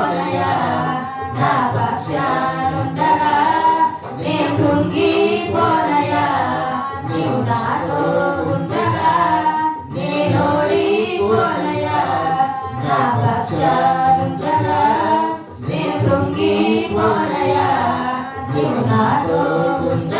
పోనయా నా పక్షానుండగా నే కృంగిపోనయా నీవు నాతో ఉండగా నేనోడి పోనయా నా పక్షానుండగా నే నీవు నాతో ఉండగా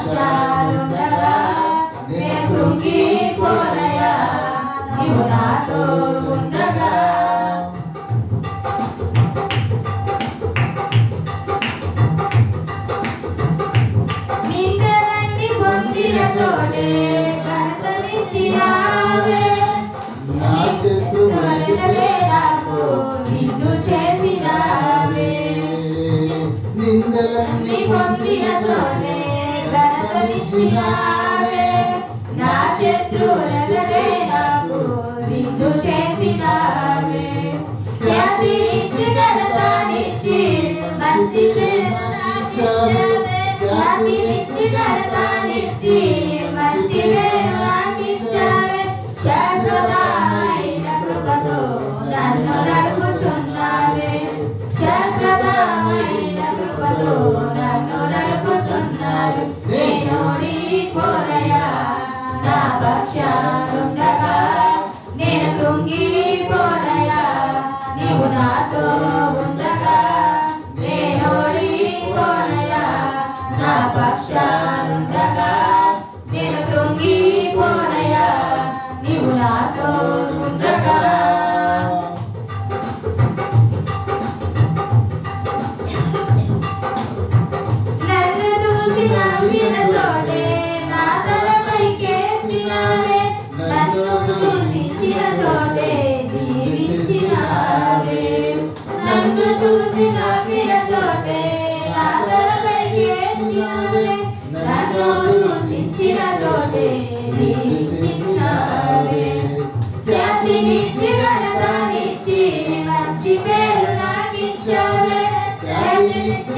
నా పక్షాలుండగా కృంగిపోనయా నీవు నాతో ఉండగా నిందలన్నీ పొందిన చోటే నా నాకు నిన్ను చేసినావే. నిందలన్నీ పొందిన చోటే ఘనతనిచ్చినావే. నా శత్రువులనే నాకు విందు చేసినావే. ఖ్యాతినిచ్చి ఘనతనిచ్చి మంచి ఖ్యాతినిచ్చి ఘనతనిచ్చి మంచి పేరు నాకిచ్చావే. శాశ్వతమైన కృపతో నన్ను నడుపుచున్నావే శాశ్వతమైన కృపతో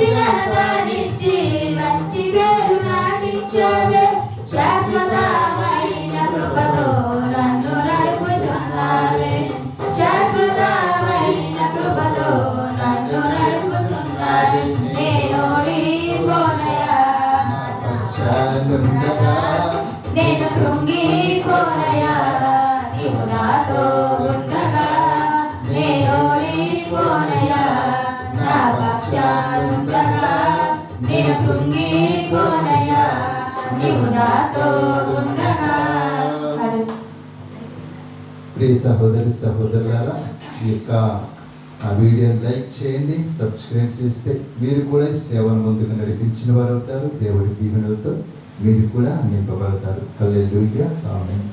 ఖ్యాతినిచ్చి మంచి పేరు నాకిచ్చావే శాశ్వతమైన కృపతో నన్ను నడుపుచున్నావే. శాశ్వతమైన కృపతో నన్ను నడుపుచున్నావే. నేనోడి పోనయా. నేను కృంగిపోనయా. నీవు నాతో ఉండగా నేను కృంగిపోనయా నీవు నాతో ఉండగా ప్రియ సహోదరి సహోదరులారా ఈ యొక్క ఆ వీడియోని లైక్ చేయండి సబ్స్క్రైబ్ చేస్తే మీరు కూడా సేవను ముందుకు నడిపించిన వారు అవుతారు దేవుడి దీవెనలతో మీరు కూడా నింపబడతారు. కల్లెలూయా ఆమేన్.